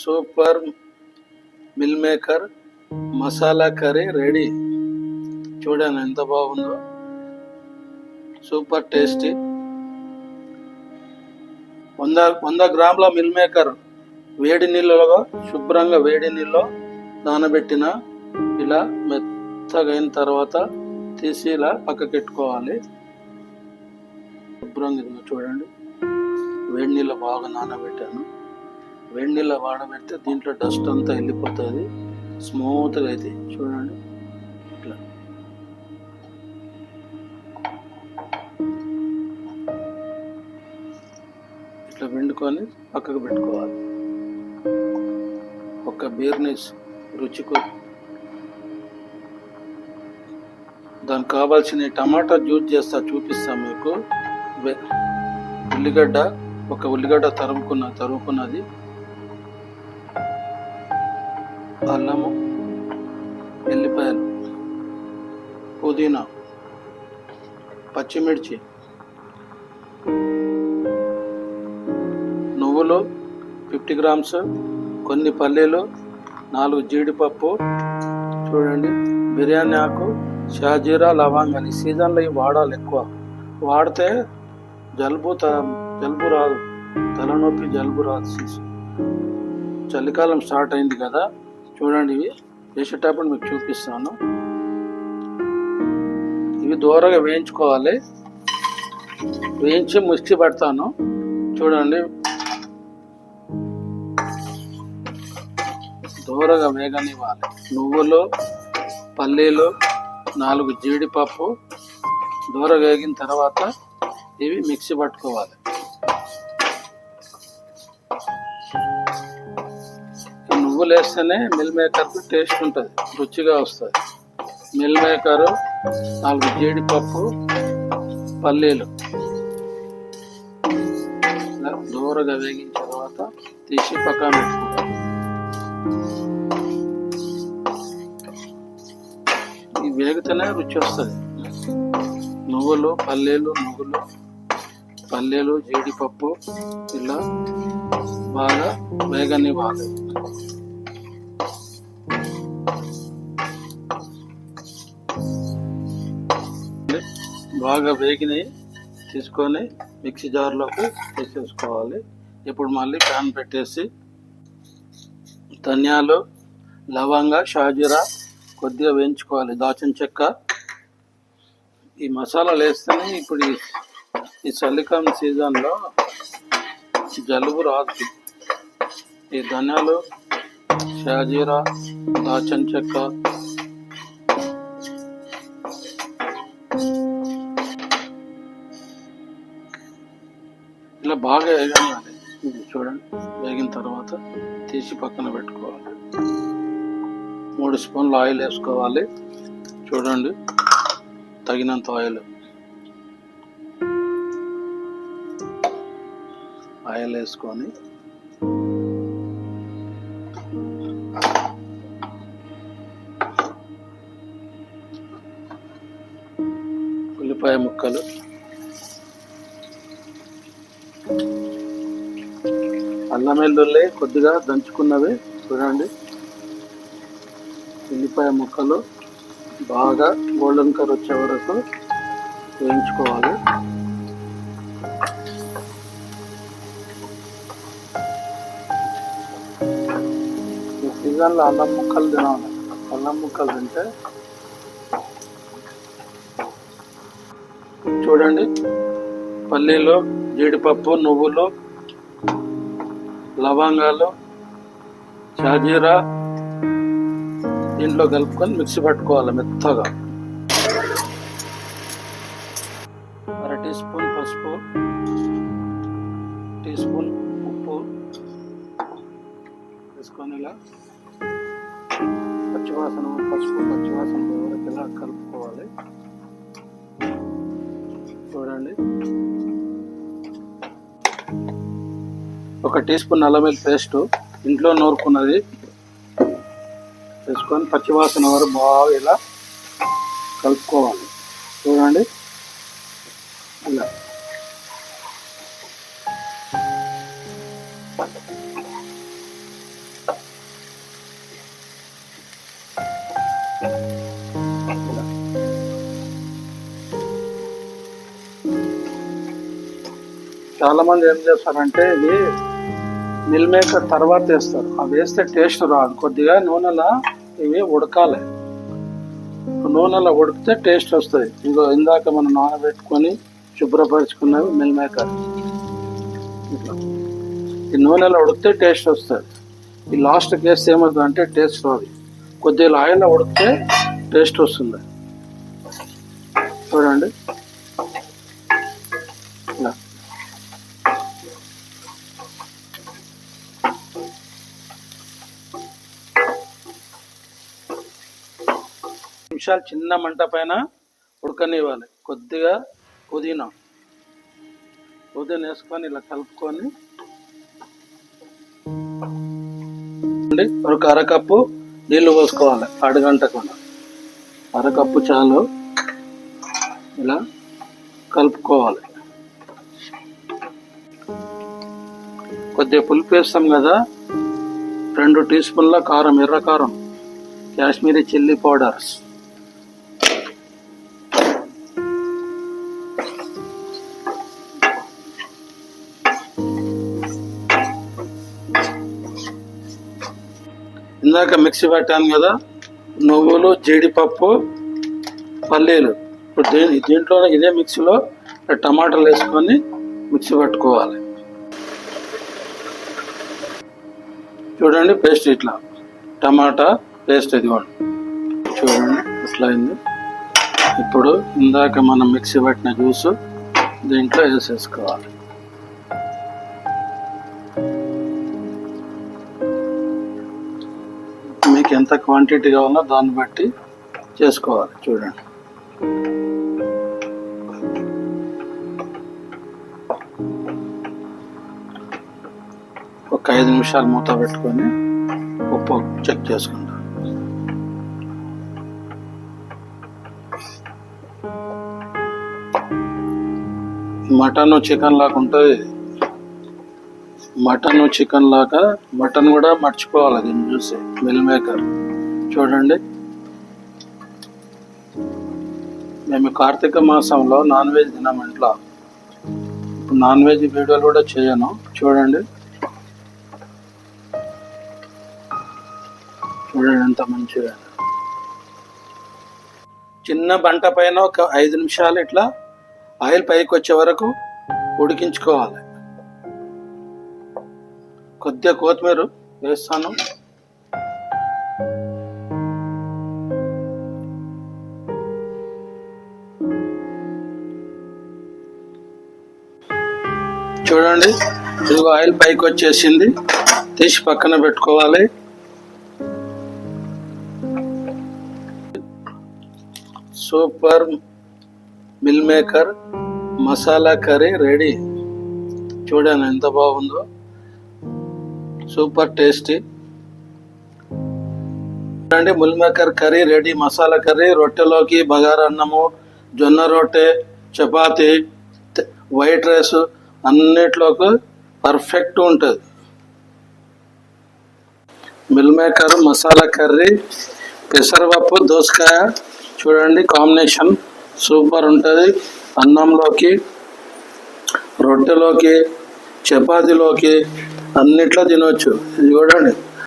Super meal maker masala curry ready. చూడండి ఎంత బాగుందో. Super tasty. వంద వంద గ్రాముల మిల్ మేకర్ వేడి నీళ్ళలో శుభ్రంగా వేడి నీళ్ళలో నానబెట్టిన ఇలా మెత్తగా అయిన తర్వాత తీసి ఇలా పక్కకెట్టుకోవాలి. శుభ్రంగా చూడండి. వేడి నీళ్ళు బాగా నానబెట్టాను. వేడి నీళ్ళ వాడబెడితే దీంట్లో డస్ట్ అంతా వెళ్ళిపోతుంది. స్మూత్గా అయితే చూడండి. ఇట్లా. ఇట్లా వెండుకొని పక్కకు పెట్టుకోవాలి. ఒక బీర్ని రుచికు దానికి కావాల్సిన టమాటా జ్యూస్ చేస్తా చూపిస్తా మీకు. ఉల్లిగడ్డ ఒక ఉల్లిగడ్డ తరుముకున్న తరుముకున్నది. అల్లము ఎల్లిపాయలు పుదీనా పచ్చిమిర్చి నువ్వులు ఫిఫ్టీ గ్రామ్స్ కొన్ని పల్లీలు నాలుగు జీడిపప్పు. చూడండి బిర్యానీ ఆకు షాజీరా లవంగాలు. ఈ సీజన్లో ఇవి వాడాలి ఎక్కువ. వాడితే జలుబు త జలుబు రాదు. తలనొప్పి జలుబు రాదు. సీజన్ చలికాలం స్టార్ట్ అయింది కదా. చూడండి ఇవి. వేసేటప్పుడు మీకు చూపిస్తాను. ఇవి దూరగా వేయించుకోవాలి. వేయించి ముష్టి పెడతాను. చూడండి. దూరగా వేగనివ్వాలి. నువ్వులు పల్లీలు నాలుగు జీడిపప్పు దూర వేగిన తర్వాత ఇవి మిక్సీ పట్టుకోవాలి. నువ్వులు వేస్తేనే మిల్ మేకర్కి టేస్ట్ ఉంటుంది రుచిగా వస్తుంది. మిల్ మేకరు నాలుగు జీడిపప్పు పల్లీలు. ఇలా దూరగా వేగిన తర్వాత తీసి పక్కన ఈ వేగితేనే రుచి వస్తుంది. నువ్వులు పల్లీలు నువ్వులు పల్లీలు జీడిపప్పు ఇలా బాగా వేగని బాగా బాగా వేగినాయి తీసుకొని మిక్సీ జార్లోకి తీసేసుకోవాలి ఇప్పుడు మళ్ళీ ప్యాన్ పెట్టేసి ధనియాలు లవంగ షాజీరా కొద్దిగా వేయించుకోవాలి. దాచిన చెక్క ఈ మసాలాలు వేస్తేనే ఇప్పుడు ఈ- ఈ చలికాలం సీజన్లో జలుబు రాదు. ఈ ధనియాలు షాజీరా దాచిన చెక్క ఇలా బాగా వేగాలి ఇది చూడండి. వేగిన తర్వాత తీసి పక్కన పెట్టుకోవాలి. మూడు స్పూన్లు ఆయిల్ వేసుకోవాలి. చూడండి. తగినంత ఆయిల్. ఆయిల్ వేసుకొని ఉల్లిపాయ ముక్కలు అల్లం వెల్లుల్లి కొద్దిగా దంచుకున్నవి చూడండి. ఉల్లిపాయ ముక్కలు బాగా గోల్డెన్ కలర్ వచ్చే వరకు వేయించుకోవాలి. ఈ సీజన్లో అల్లం ముక్కలు తినాలి. అల్లం ముక్కలు తింటే చూడండి పల్లీలు జీడిపప్పు నువ్వులు లవంగాలు షాజీరా దీంట్లో కలుపుకొని మిక్సీ పట్టుకోవాలి మెత్తగా. అర టీ స్పూన్ పసుపు టీ స్పూన్ ఉప్పు వేసుకొని ఇలా పచ్చివాసన పసుపు పచ్చివాసన వరకు ఇలా కలుపుకోవాలి. చూడండి. ఒక టీ స్పూన్ నల్లమిల్ పేస్ట్ ఇంట్లో నూరుకున్నది. వేసుకొని పచ్చివాసన వరకు బాగా ఇలా కలుపుకోవాలి. చూడండి. ఇలా. చాలామంది ఏం చేస్తారంటే ఇది మిల్ మేకర్ తర్వాత వేస్తారు. అవి వేస్తే టేస్ట్ రాదు. కొద్దిగా నూనెలో ఇవి ఉడకాలి. నూనెలో ఉడికితే టేస్ట్ వస్తుంది. ఇంకో ఇందాక మనం నానబెట్టుకొని శుభ్రపరచుకున్నవి మిల్ మేకర్ ఇట్లా. ఈ నూనెలో ఉడికితే టేస్ట్ వస్తుంది. ఈ లాస్ట్ కేస్ ఏమవుతుంది అంటే టేస్ట్ రాదు. కొద్దిగా ఆయిల్లో ఉడికితే టేస్ట్ వస్తుంది. చూడండి. నిమిషాలు చిన్న మంట పైన ఉడకనివ్వాలి. కొద్దిగా పుదీనా. పుదీనా వేసుకొని ఇలా కలుపుకొని ఒక అరకప్పు నీళ్ళు పోసుకోవాలి అరగంటకు. అరకప్పు చాలు. ఇలా కలుపుకోవాలి. కొద్దిగా పులుపు వేస్తాం కదా రెండు టీ స్పూన్ల కారం ఎర్ర కారం కాశ్మీరీ చిల్లీ పౌడర్స్. ఇందాక మిక్సీ పెట్టాను కదా నువ్వులు జీడిపప్పు పల్లీలు. ఇప్పుడు దీని దీంట్లో ఇదే మిక్సీలో టమాటాలు వేసుకొని మిక్సీ పట్టుకోవాలి. చూడండి పేస్ట్ ఇట్లా. టమాటా పేస్ట్ ఇదిగోండి. చూడండి ఇట్లా అయింది. ఇప్పుడు ఇందాక మనం మిక్సీ పట్టిన జ్యూస్ దీంట్లో వేసేసుకోవాలి. మీకు ఎంత క్వాంటిటీ కావాలో దాన్ని బట్టి చేసుకోవాలి. చూడండి. ఒక ఐదు నిమిషాలు మూత పెట్టుకొని ఉప్పు చెక్ చేసుకుంటాం. మటన్ చికెన్ లాగా ఉంటుంది. మటన్ చికెన్ లాగా మటన్ కూడా మర్చిపోవాలి దీన్ని. చూసి మిల్ మేకర్ చూడండి. మేము కార్తీక మాసంలో నాన్ వెజ్ తినాం ఇంట్లో. నాన్ వెజ్ వీడియోలు కూడా చేయను. చూడండి. చూడండి ఎంత మంచిగా. చిన్న బంట పైన ఒక ఐదు నిమిషాలు ఇట్లా ఆయిల్ పైకి వచ్చే వరకు ఉడికించుకోవాలి. కొద్దిగా కొత్తిమీర వేస్తాను. చూడండి. ఇదిగో ఆయిల్ పైకి వచ్చేసింది. తీసి పక్కన పెట్టుకోవాలి. Super meal maker masala curry ready. చూడండి ఎంత బాగుందో. Super tasty. చూడండి meal maker curry ready. Masala curry రొట్టెలోకి బగారా అన్నము జొన్న రొట్టె చపాతి వైట్ రైస్ అన్నిట్లోకి పర్ఫెక్ట్ ఉంటుంది. మిల్ మేకర్ మసాలా కర్రీ పెసరపప్పు దోసకాయ చూడండి కాంబినేషన్ సూపర్ ఉంటుంది. అన్నంలోకి రొట్టెలోకి చపాతీలోకి అన్నిట్లో తినవచ్చు ఇది చూడండి.